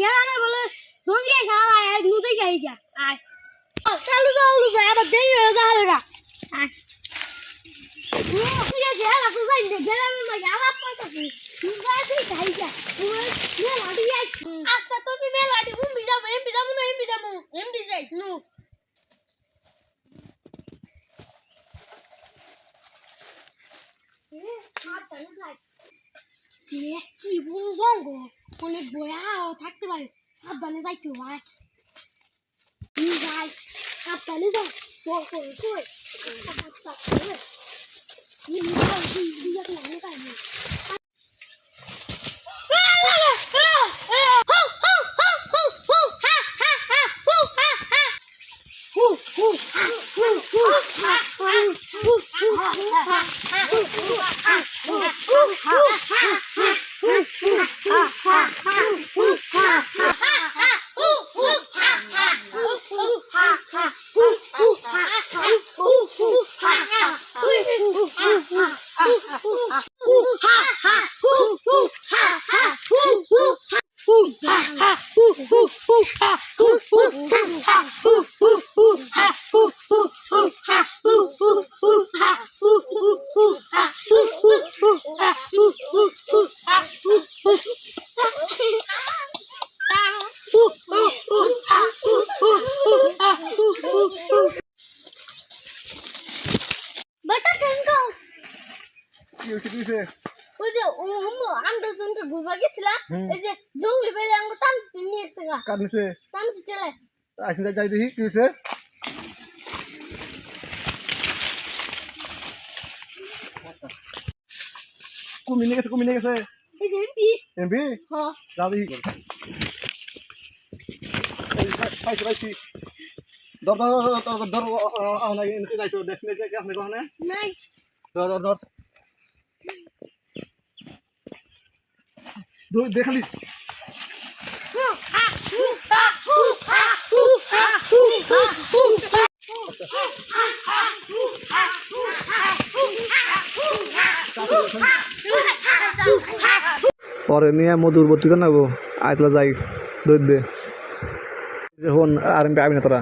গেলাম বলে জঙ্গি খাওয়া আয় নুতে গাই যা আয় চালু চালু যা আবার দেরি হয়ে যাবে না আয় ঠিক আছে হ্যাঁ তুই যাই না গেলাম মানে আমার পয়সা তুই তুই যাই তুই খাই যা তুই মেলাটি যাই আস্তে তুমি মেলাটি উম্বি যাবো এমবি যাবো না এমবি যাবো এমবি যাই নু কি বলবো অনেক বয়া থাকতে পারে সাবধানে যাইতে হয় যাই সাবধানে যাই বল করে কই 啊呜哈哈。কি হয়েছে কি হয়েছে ওই যে আমরা জনকে ঘুরবা গেছিলাম হুম। এই যে জঙ্গলি বেলে আঙ্গ টানতে নিয়ে এসে গা কার নিছে টানতে চলে আসেন যাই দেখি কি হয়েছে কুমি নিয়ে গেছে কুমি নিয়ে গেছে এই যে এমপি এমবি হ যা দেখি পাইছি পাইছি ধর ধর ধর ধর ধর আহনা এনকে যাইতো দেখ নে দেখ আপনি কোনে নাই ধর ধর দেখালি পরে নিয়ে মধুর করে নেব। আইতলা যাই দৈর দে। হন, আর এমপি আবি না তোরা।